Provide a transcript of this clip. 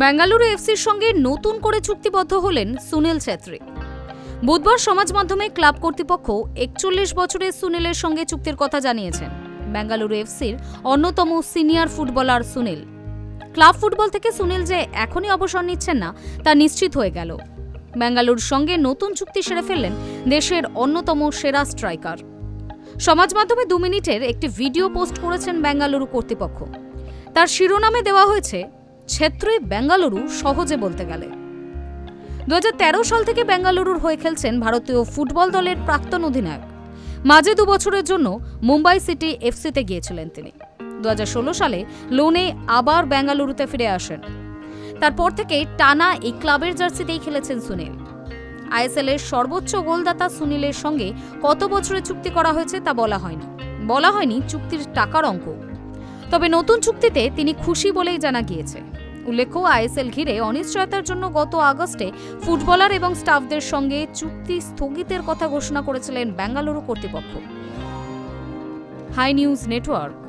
বেঙ্গালুরু এফসির সঙ্গে নতুন করে চুক্তিবদ্ধ হলেন সুনীল ছেত্রী। বুধবার সমাজ মাধ্যমে ক্লাব কর্তৃপক্ষ একচল্লিশ বছরের সুনীলের সঙ্গে চুক্তির কথা জানিয়েছেন। বেঙ্গালুরু এফসির অন্যতম senior footballer Sunil. Club football থেকে সুনীল যে এখনই অবসর নিচ্ছেন না, তা নিশ্চিত হয়ে গেল। বেঙ্গালুরুর সঙ্গে নতুন চুক্তি সেরে ফেললেন দেশের অন্যতম সেরা স্ট্রাইকার। সমাজ মাধ্যমে দু মিনিটের একটি ভিডিও পোস্ট করেছেন বেঙ্গালুরু কর্তৃপক্ষ। তার শিরোনামে দেওয়া হয়েছে ছেত্রী বেঙ্গালুরু সহজে বলতে গেলে। দু হাজার তেরো সাল থেকে বেঙ্গালুরুর হয়ে খেলছেন ভারতীয় ফুটবল দলের প্রাক্তন অধিনায়ক। মাঝে দু বছরের জন্য মুম্বাই সিটি এফসিতে গিয়েছিলেন তিনি। দু হাজার ষোলো সালে লোনে আবার বেঙ্গালুরুতে ফিরে আসেন। তারপর থেকে টানা এই ক্লাবের জার্সিতেই খেলেছেন সুনীল। আইএসএল এর সর্বোচ্চ গোলদাতা সুনীলের সঙ্গে কত বছরের চুক্তি করা হয়েছে তা বলা হয়নি। বলা হয়নি চুক্তির টাকার অঙ্ক। তবে নতুন চুক্তিতে তিনি খুশি বলেই জানা গিয়েছে। উল্লেখ্য, আইএসএল ঘিরে অনিশ্চয়তার জন্য গত আগস্টে ফুটবলার এবং স্টাফদের সঙ্গে চুক্তি স্থগিতের কথা ঘোষণা করেছিলেন বেঙ্গালুরু কর্তৃপক্ষ। Hi news network.